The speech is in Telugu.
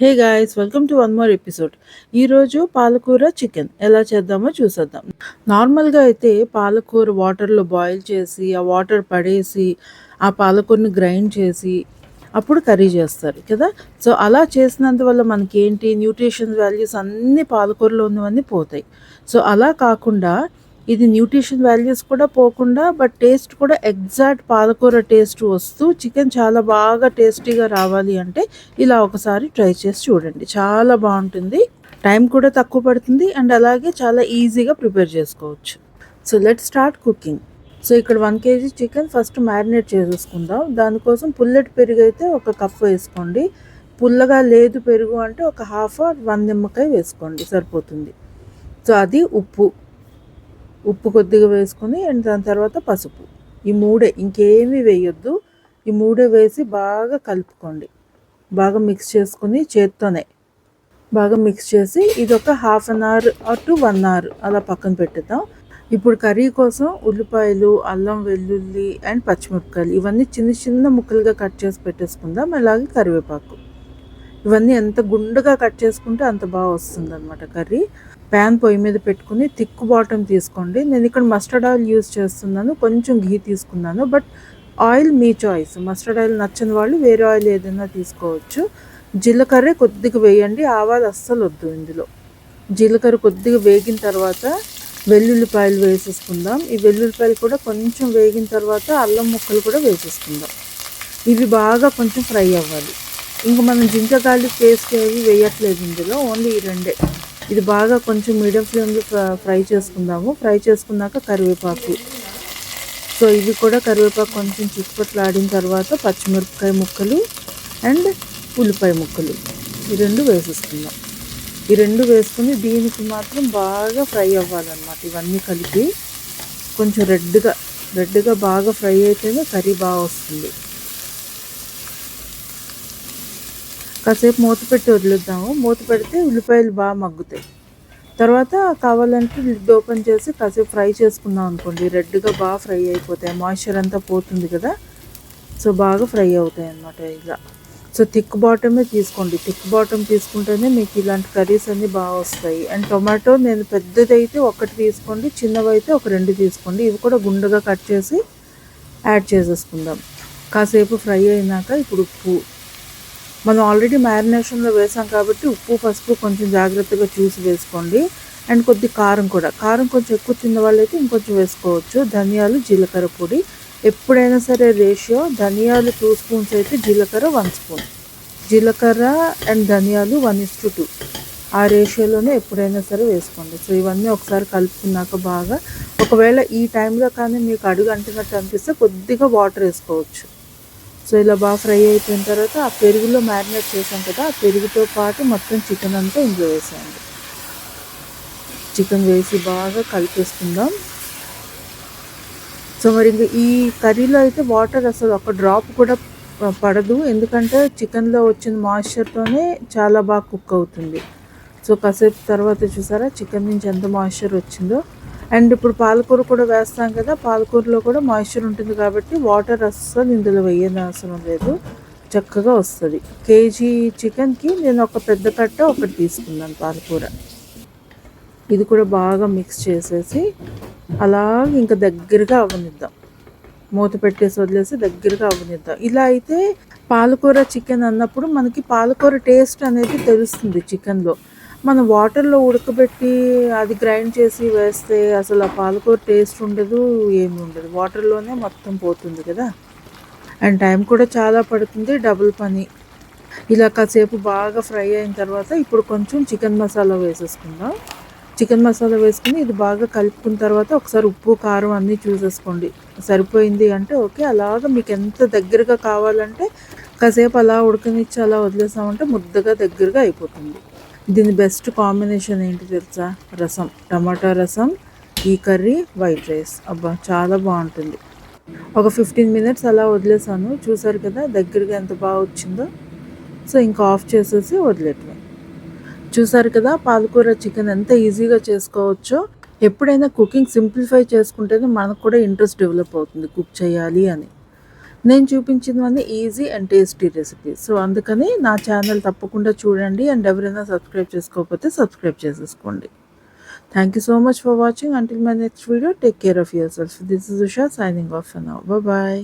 Hey guys welcome to one more episode ఈరోజు పాలకూర చికెన్ ఎలా చేద్దామో చూసేద్దాం. నార్మల్గా అయితే పాలకూర వాటర్లో బాయిల్ చేసి ఆ వాటర్ పడేసి ఆ పాలకూరని గ్రైండ్ చేసి అప్పుడు కర్రీ చేస్తారు కదా? సో అలా చేసినందువల్ల మనకి ఏంటి న్యూట్రిషన్ వాల్యూస్ అన్నీ పాలకూరలో ఉన్నవన్నీ పోతాయి. సో అలా కాకుండా ఇది న్యూట్రిషన్ వాల్యూస్ కూడా పోకుండా బట్ టేస్ట్ కూడా ఎగ్జాక్ట్ పాలకూర టేస్ట్ వస్తూ చికెన్ చాలా బాగా టేస్టీగా రావాలి అంటే ఇలా ఒకసారి ట్రై చేసి చూడండి. చాలా బాగుంటుంది. టైం కూడా తక్కువ పడుతుంది అండ్ అలాగే చాలా ఈజీగా ప్రిపేర్ చేసుకోవచ్చు. So let start cooking. So ఇక్కడ one KG chicken first marinate చేసేసుకుందాం. దానికోసం పుల్లటి పెరుగు అయితే ఒక కప్ వేసుకోండి. పుల్లగా లేదు పెరుగు అంటే ఒక హాఫ్ వన్ నిమ్మకాయ వేసుకోండి. సరిపోతుంది. సో అది ఉప్పు. ఉప్పు కొద్దిగా వేసుకొని అండ్ దాని తర్వాత పసుపు. ఈ మూడే ఇంకేమీ వేయొద్దు. ఈ మూడే వేసి బాగా కలుపుకోండి. బాగా మిక్స్ చేసుకుని చేత్తోనే. బాగా మిక్స్ చేసి ఇది ఒక half an hour or to one hour అలా పక్కన పెట్టేద్దాం ఇప్పుడు కర్రీ కోసం ఉల్లిపాయలు అల్లం వెల్లుల్లి అండ్ పచ్చిమిరపకాయలు ఇవన్నీ చిన్న చిన్న ముక్కలుగా కట్ చేసి పెట్టేసుకుందాం. అలాగే కరివేపాకు. ఇవన్నీ ఎంత గుండుగా కట్ చేసుకుంటే అంత బాగా వస్తుంది అనమాట కర్రీ. ప్యాన్ పొయ్యి మీద పెట్టుకుని థిక్ బాటమ్ తీసుకోండి. నేను ఇక్కడ మస్టర్డ్ ఆయిల్ యూస్ చేస్తున్నాను. కొంచెం ఘీ తీసుకున్నాను. బట్ ఆయిల్ మీ చాయిస్. మస్టర్డ్ ఆయిల్ నచ్చని వాళ్ళు వేరే ఆయిల్ ఏదైనా తీసుకోవచ్చు. జీలకర్ర కొద్దిగా వేయండి. ఆవాలు అస్సలు వద్దు ఇందులో. జీలకర్ర కొద్దిగా వేగిన తర్వాత వెల్లుల్లిపాయలు వేసేసుకుందాం. ఈ వెల్లుల్లిపాయలు కూడా కొంచెం వేగిన తర్వాత అల్లం ముక్కలు కూడా వేసేసుకుందాం. ఇవి బాగా కొంచెం ఫ్రై అవ్వాలి. ఇంకా మనం జింజ గార్లిక్ పేస్ట్ ఏవి వేయట్లేదు ఇందులో ఓన్లీ ఈ రెండే. ఇది బాగా కొంచెం మీడియం ఫ్లేమ్లో ఫ్రై చేసుకుందాము. ఫ్రై చేసుకున్నాక కరివేపాకు. సో ఇవి కూడా కరివేపాకు కొంచెం చిక్కుపట్లాడిన తర్వాత పచ్చిమిరపకాయ ముక్కలు అండ్ ఉల్లిపాయ ముక్కలు. ఈ రెండు వేసేసుకుందాం. ఈ రెండు వేసుకుని దీనికి మాత్రం బాగా ఫ్రై అవ్వాలన్నమాట ఇవన్నీ కలిపి. కొంచెం రెడ్గా రెడ్గా బాగా ఫ్రై అయితేనే కర్రీ బాగా వస్తుంది. కాసేపు మూత పెట్టి వదిలేద్దాము. మూత పెడితే ఉల్లిపాయలు బాగా మగ్గుతాయి. తర్వాత కావాలంటే లిడ్ ఓపెన్ చేసి కాసేపు ఫ్రై చేసుకుందాం అనుకోండి. రెడ్గా బాగా ఫ్రై అయిపోతాయి. మాయిశ్చర్ అంతా పోతుంది కదా. సో బాగా ఫ్రై అవుతాయి అన్నమాట ఇలా. సో థిక్ బాటమే తీసుకోండి. థిక్ బాటమ్ తీసుకుంటేనే మీకు ఇలాంటి కర్రీస్ అన్నీ బాగా వస్తాయి. అండ్ టొమాటో నేను పెద్దదైతే ఒకటి తీసుకోండి. చిన్నవైతే ఒక రెండు తీసుకోండి. ఇవి కూడా గుండెగా కట్ చేసి యాడ్ చేసేసుకుందాం. కాసేపు ఫ్రై అయినాక ఇప్పుడు ఉప్పు. మనం ఆల్రెడీ మ్యారినేషన్లో వేసాం కాబట్టి ఉప్పు పసుపు కొంచెం జాగ్రత్తగా చూసి వేసుకోండి. అండ్ కొద్ది కారం కూడా. కారం కొంచెం ఎక్కువ తిన్న వాళ్ళైతే ఇంకొంచెం వేసుకోవచ్చు. ధనియాలు జీలకర్ర పొడి. ఎప్పుడైనా సరే రేషియో ధనియాలు టూ స్పూన్స్ అయితే జీలకర్ర వన్ స్పూన్ జీలకర్ర అండ్ ధనియాలు వన్ ఇస్ టు టూ ఆ రేషియోలోనే ఎప్పుడైనా సరే వేసుకోండి. సో ఇవన్నీ ఒకసారి కలుపుకున్నాక బాగా. ఒకవేళ ఈ టైంలో కానీ మీకు అడుగు అంటున్నట్టు అనిపిస్తే కొద్దిగా వాటర్ వేసుకోవచ్చు. సో ఇలా బాగా ఫ్రై అయిపోయిన తర్వాత ఆ పెరుగులో మ్యారినేట్ చేసాం కదా ఆ పెరుగుతో పాటు మొత్తం చికెన్ అంతా ఇందులో వేసేయండి. చికెన్ వేసి బాగా కలిపేసుకుందాం. సో మరి ఇంకా ఈ కర్రీలో అయితే వాటర్ అసలు ఒక డ్రాప్ కూడా పడదు ఎందుకంటే చికెన్లో వచ్చిన మాయిశ్చర్తోనే చాలా బాగా కుక్ అవుతుంది. సో కాసేపు తర్వాత చూసారా చికెన్ నుంచి ఎంత మాయిశ్చర్ వచ్చిందో. అండ్ ఇప్పుడు పాలకూర కూడా వేస్తాం కదా పాలకూరలో కూడా మాయిశ్చర్ ఉంటుంది కాబట్టి వాటర్ అస్సలు ఇందులో వేయని అవసరం లేదు. చక్కగా వస్తుంది. కేజీ చికెన్కి నేను ఒక పెద్ద కట్ట ఒకటి తీసుకున్నాను పాలకూర. ఇది కూడా బాగా మిక్స్ చేసేసి అలాగే ఇంకా దగ్గరగా అవనిద్దాం. మూత పెట్టేసి వదిలేసి దగ్గరగా అవనిద్దాం. ఇలా అయితే పాలకూర చికెన్ అన్నప్పుడు మనకి పాలకూర టేస్ట్ అనేది తెలుస్తుంది చికెన్లో. మనం వాటర్లో ఉడకబెట్టి అది గ్రైండ్ చేసి వేస్తే అసలు ఆ పాలకూర టేస్ట్ ఉండదు ఏమి ఉండదు. వాటర్లోనే మొత్తం పోతుంది కదా. అండ్ టైం కూడా చాలా పడుతుంది డబుల్ పని. ఇలా కాసేపు బాగా ఫ్రై అయిన తర్వాత ఇప్పుడు కొంచెం చికెన్ మసాలా వేసేసుకుందాం. చికెన్ మసాలా వేసుకుని ఇది బాగా కలుపుకున్న తర్వాత ఒకసారి ఉప్పు కారం అన్నీ చూసేసుకోండి. సరిపోయింది అంటే ఓకే. అలాగ మీకు ఎంత దగ్గరగా కావాలంటే కాసేపు అలా ఉడకనిచ్చి అలా వదిలేసామంటే ముద్దగా దగ్గరగా అయిపోతుంది. దీని బెస్ట్ కాంబినేషన్ ఏంటి తెలుసా? రసం. టమాటా రసం ఈ కర్రీ వైట్ రైస్ అబ్బా చాలా బాగుంటుంది. ఒక ఫిఫ్టీన్ మినిట్స్ అలా వదిలేసాను. చూసారు కదా దగ్గరగా ఎంత బాగా వచ్చిందో? సో ఇంకా ఆఫ్ చేసేసి వదిలేటమే చూసారు కదా పాలకూర చికెన్ ఎంత ఈజీగా చేసుకోవచ్చో? ఎప్పుడైనా కుకింగ్ సింప్లిఫై చేసుకుంటేనే మనకు కూడా ఇంట్రెస్ట్ డెవలప్ అవుతుంది. కుక్ చేయాలి అని. నేను చూపించినవన్నీ easy and tasty recipes so అందుకని నా ఛానల్ తప్పకుండా చూడండి అండ్ ఎవరైనా సబ్స్క్రైబ్ చేసుకోకపోతే సబ్స్క్రైబ్ చేసేసుకోండి. Thank you so much for watching until my next video take care of yourself this is Usha signing off now bye